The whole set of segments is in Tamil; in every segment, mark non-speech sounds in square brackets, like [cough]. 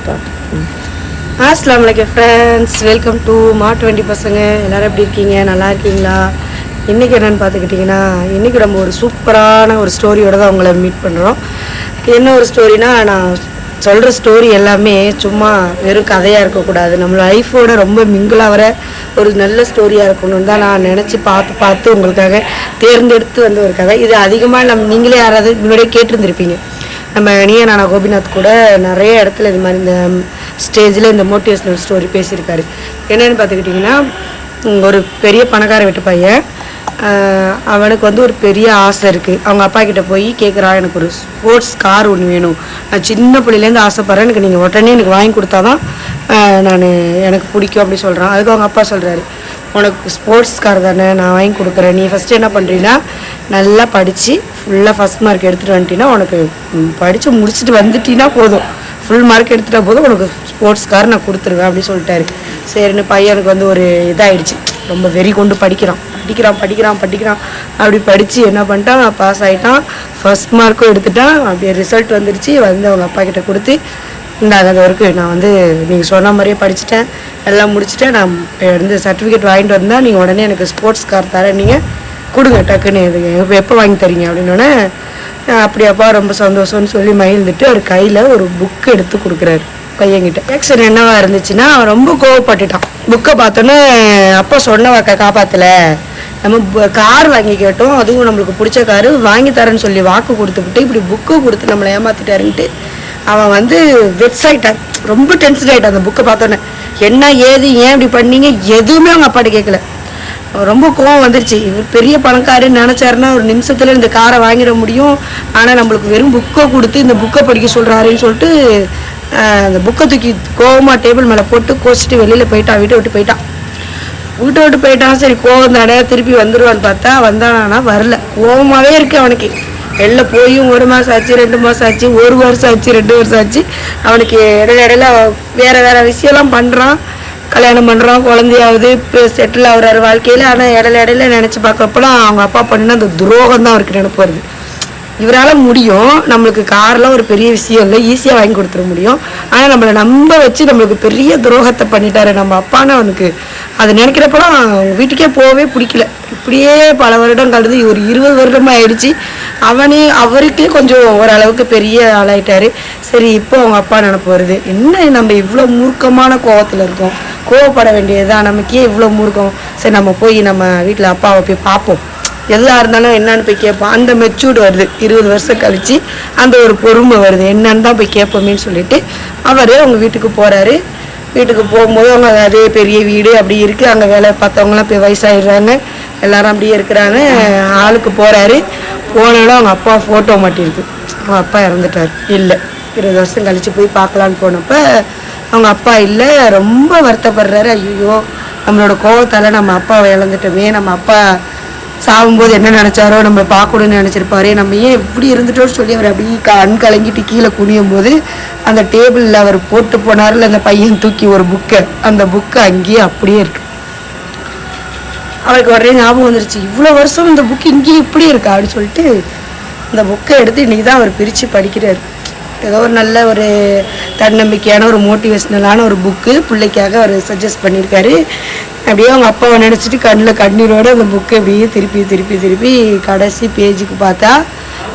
ஸ்டார்ட் அஸ்லாம் வலைக்கம் ஃப்ரெண்ட்ஸ் வெல்கம் டு மாட்டு வண்டி பசங்க. எல்லோரும் எப்படி இருக்கீங்க? நல்லா இருக்கீங்களா? இன்றைக்கி என்னென்னு பார்த்துக்கிட்டிங்கன்னா இன்றைக்கி நம்ம ஒரு சூப்பரான ஒரு ஸ்டோரியோட தான் உங்களை மீட் பண்ணுறோம் என்ன ஒரு ஸ்டோரினா நான் சொல்கிற ஸ்டோரி எல்லாமே சும்மா வெறும் கதையாக இருக்கக்கூடாது. நம்ம லைஃபோட ரொம்ப மிங்கிளாக வர ஒரு நல்ல ஸ்டோரியாக இருக்கணும்னு தான் நான் நினச்சி பார்த்து பார்த்து உங்களுக்காக தேர்ந்தெடுத்து வந்த ஒரு கதை. இது அதிகமாக நம்ம நீங்களே யாராவது முன்னாடியே கேட்டிருந்துருப்பீங்க. நம்ம நீய நானா கோபிநாத் கூட நிறைய இடத்துல இது மாதிரி இந்த ஸ்டேஜில் இந்த மோட்டிவேஷ்னல் ஸ்டோரி பேசியிருக்காரு. என்னென்னு பார்த்துக்கிட்டிங்கன்னா ஒரு பெரிய பணக்கார வீட்டு பையன். அவனுக்கு வந்து ஒரு பெரிய ஆசை இருக்குது அவங்க அப்பா கிட்ட போய் கேட்குறா எனக்கு ஒரு ஸ்போர்ட்ஸ் கார் ஒன்று வேணும். நான் சின்ன பிள்ளையிலேருந்து ஆசைப்பட்றேன். எனக்கு நீங்கள் உடனே எனக்கு வாங்கி கொடுத்தா தான் நான் எனக்கு பிடிக்கும் அப்படி சொல்கிறான் அதுக்கு அவங்க அப்பா சொல்கிறாரு உனக்கு ஸ்போர்ட்ஸ் கார் தானே நான் வாங்கி கொடுக்குறேன். நீ ஃபஸ்ட்டு என்ன பண்ணுறீன்னா நல்லா படித்து ஃபுல்லாக ஃபஸ்ட் மார்க் எடுத்துகிட்டு வந்துட்டினா உனக்கு படித்து முடிச்சுட்டு வந்துட்டினா போதும். ஃபுல் மார்க் எடுத்துட்டா போதும் உனக்கு ஸ்போர்ட்ஸ் கார் நான் கொடுத்துருவேன் அப்படின்னு சொல்லிட்டாரு. சரின்னு பையனுக்கு வந்து ஒரு இதாகிடுச்சு ரொம்ப வெறி கொண்டு படிக்கிறான். படிக்கிறான் படிக்கிறான் படிக்கிறான். அப்படி படித்து என்ன பண்ணிட்டான்? பாஸ் ஆகிட்டான் ஃபர்ஸ்ட் மார்க்கும் எடுத்துட்டான். அப்படியே ரிசல்ட் வந்துருச்சு. வந்து அவங்க அப்பா கிட்ட கொடுத்து இந்தாங்க அது வரைக்கும் நான் வந்து நீங்கள் சொன்ன மாதிரியே படிச்சுட்டேன். எல்லாம் முடிச்சுட்டேன். நான் வந்து சர்டிஃபிகேட் வாங்கிட்டு வந்தால் நீங்கள் உடனே எனக்கு ஸ்போர்ட்ஸ் கார் தரேன். நீங்கள் கொடுங்க டக்குன்னு எதுங்க எப்போ எப்போ வாங்கி தரீங்க அப்படின்னோடனே அப்படியாப்பா ரொம்ப சந்தோஷம்னு சொல்லி மகிழ்ந்துட்டு அவர் கையில் ஒரு புக் எடுத்து கொடுக்குறாரு பையன்கிட்ட. ஆக்சன் என்னவா இருந்துச்சுன்னா அவன் ரொம்ப கோவப்பட்டுட்டான். புக்கை பார்த்தோன்னே அப்பா சொன்னவாக்க காப்பாற்றலை காப்பாற்றல நம்ம கார் வாங்கி கேட்டோம். அதுவும் நம்மளுக்கு பிடிச்ச காரு வாங்கி தரேன்னு சொல்லி வாக்கு கொடுத்துக்கிட்டு இப்படி புக்கு கொடுத்து நம்மளை ஏமாத்திட்டாருன்ட்டு அவன் வந்து வெக்ஸ் ஆயிட்டான். ரொம்ப டென்ஷன் ஆயிட்டான் அந்த புக்கை பார்த்தோன்னே. என்ன ஏது ஏன் இப்படி பண்ணீங்க? எதுவுமே அவங்க அப்பாட்ட கேட்கல ரொம்ப கோவம் வந்துருச்சு. இவர் பெரிய பணக்காரன்னு நினச்சாருன்னா ஒரு நிமிஷத்தில் இந்த காரை வாங்கிட முடியும். ஆனால் நம்மளுக்கு வெறும் புக்கை கொடுத்து இந்த புக்கை படிக்க சொல்கிறாருன்னு சொல்லிட்டு அந்த புக்கை தூக்கி கோவமாக டேபிள் மேலே போட்டு கோச்சிட்டு வெளியில் போயிட்டான் வீட்டை விட்டு போயிட்டான் வீட்டை விட்டு போயிட்டான் சரி கோவம் தானே திருப்பி வந்துடுவான்னு பார்த்தா வந்தானா வரல. கோவமாகவே இருக்கு அவனுக்கு. வெளில போயும் ஒரு மாதம் ஆச்சு ரெண்டு மாதம் ஆச்சு ஒரு வருஷம் ஆச்சு ரெண்டு வருஷம் ஆச்சு. அவனுக்கு இடையில இடையில வேறு வேறு விஷயம்லாம் பண்ணுறான் கல்யாணம் பண்ணுறோம் குழந்தையாவது இப்போ செட்டில் ஆகுறாரு வாழ்க்கையில். ஆனால் இடையில இடையில நினச்சி பார்க்குறப்பெல்லாம் அவங்க அப்பா பண்ணின அந்த துரோகம் தான் அவருக்கு நினைப்பு வருது. இவரால் முடியும். நம்மளுக்கு கார்லாம் ஒரு பெரிய விஷயம் இல்லை ஈஸியாக வாங்கி கொடுத்துட முடியும். ஆனால் நம்மளை நம்ப வச்சு நம்மளுக்கு பெரிய துரோகத்தை பண்ணிட்டாரு நம்ம அப்பான்னு அவனுக்கு. அது நினைக்கிறப்பலாம் வீட்டுக்கே போகவே பிடிக்கல. இப்படியே பல வருடம் கழுது ஒரு இருபது வருடமாக ஆயிடுச்சு. அவனே அவருக்கே கொஞ்சம் ஓரளவுக்கு பெரிய ஆளாயிட்டாரு. சரி இப்போ அவங்க அப்பா நினப்பு வருது. என்ன நம்ம இவ்வளோ மூர்க்கமான கோவத்தில் இருக்கோம்? கோவப்பட வேண்டியதுதான். நமக்கே இவ்வளோ மூர்க்கம். சரி நம்ம போய் நம்ம வீட்டில் அப்பாவை போய் பார்ப்போம். எதா இருந்தாலும் என்னன்னு போய் கேட்போம். அந்த மெச்சூர்டு வருது. இருபது வருஷம் கழிச்சு அந்த ஒரு பொறுமை வருது. என்னன்னு தான் போய் கேட்போமேன்னு சொல்லிட்டு அவர் அவங்க வீட்டுக்கு போறாரு. வீட்டுக்கு போகும்போது அவங்க அதே பெரிய வீடு அப்படி இருக்கு. அங்கே வேலை பார்த்தவங்களாம் போய் வயசாகிடுறாங்க எல்லாரும் அப்படியே இருக்கிறாங்க. ஆளுக்கு போறாரு. போனாலும் அவங்க அப்பா ஃபோட்டோ மாட்டிருக்கு. அவங்க அப்பா இறந்துட்டார். இல்லை. இருபது வருஷம் கழிச்சு போய் பார்க்கலான்னு போனப்ப அவங்க அப்பா இல்லை. ரொம்ப வருத்தப்படுறாரு. ஐயோ நம்மளோட கோவத்தால் நம்ம அப்பாவை இழந்துட்டோமே. நம்ம அப்பா சாகும்போது என்ன நினைச்சாரோ நம்ம பார்க்கணும்னு நினைச்சிருப்பாரு. நம்ம ஏன் இப்படி இருந்துட்டோம்னு சொல்லி அவர் அப்படியே கண் கலங்கிட்டு கீழே குனியும் போது அந்த டேபிளில் அவர் போட்டு போனார்ல அந்த பையன் தூக்கி ஒரு புக்கை அந்த புக்கு அங்கேயே அப்படியே இருக்கு. அவருக்கு உடனே ஞாபகம் வந்துருச்சு. இவ்வளோ வருஷம் இந்த புக்கு இங்கேயே இப்படி இருக்கா அப்படின்னு சொல்லிட்டு இந்த புக்கை எடுத்து இன்றைக்கி தான் அவர் பிரித்து படிக்கிறார். ஏதோ ஒரு நல்ல ஒரு தன்னம்பிக்கையான ஒரு மோட்டிவேஷ்னலான ஒரு புக்கு பிள்ளைக்காக அவர் சஜஸ்ட் பண்ணியிருக்காரு. அப்படியே அவங்க அப்பாவை நினச்சிட்டு கண்ணில் கண்ணீரோட அந்த புக்கை அப்படியே திருப்பி திருப்பி திருப்பி கடைசி பேஜுக்கு பார்த்தா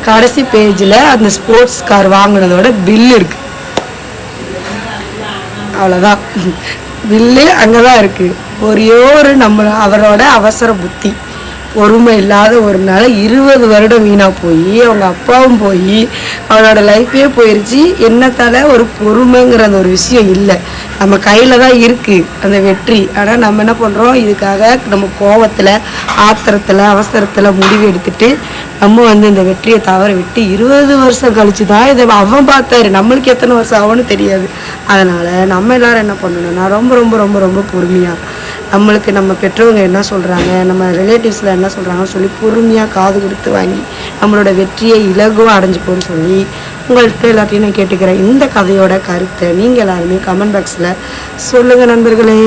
கடைசி பேஜில் அந்த ஸ்போர்ட்ஸ் கார் வாங்கினதோட பில் இருக்குது அவ்வளோதான் பில்லு [laughs] அங்கே தான் இருக்குது ஒரே ஒரு நம்ம அவரோட அவசர புத்தி. பொறுமை இல்லாத ஒரு நாள் இருபது வருடம் வீணாக போய் அவங்க அப்பாவும் போய் அவனோட லைஃப்பே போயிருச்சு. என்னத்தால ஒரு பொறுமைங்கிற அந்த ஒரு விஷயம் இல்லை. நம்ம கையில் தான் இருக்குது அந்த வெற்றி. ஆனால் நம்ம என்ன பண்ணுறோம் இதுக்காக நம்ம கோபத்தில் ஆத்திரத்தில் அவசரத்தில் முடிவு எடுத்துட்டு நம்ம வந்து இந்த வெற்றியை தவற விட்டு இருபது வருஷம் கழிச்சு தான் இதை அவன் பார்த்தாரு. நம்மளுக்கு எத்தனை வருஷம் ஆகும்னு தெரியாது. அதனால் நம்ம எல்லாரும் என்ன பண்ணணும்னா ரொம்ப ரொம்ப ரொம்ப ரொம்ப பொறுமையாக நம்மளுக்கு நம்ம பெற்றவங்க என்ன சொல்கிறாங்க நம்ம ரிலேட்டிவ்ஸில் என்ன சொல்கிறாங்கன்னு சொல்லி பொறுமையாக காது கொடுத்து வாங்கி நம்மளோட வெற்றியை இலகுவாக அடைஞ்சுப்போன்னு சொல்லி உங்கள்கிட்ட எல்லாத்தையும் நான் கேட்டுக்கிறேன். இந்த கதையோட கருத்தை நீங்கள் எல்லாருமே கமெண்ட் பாக்ஸில் சொல்லுங்கள் நண்பர்களே.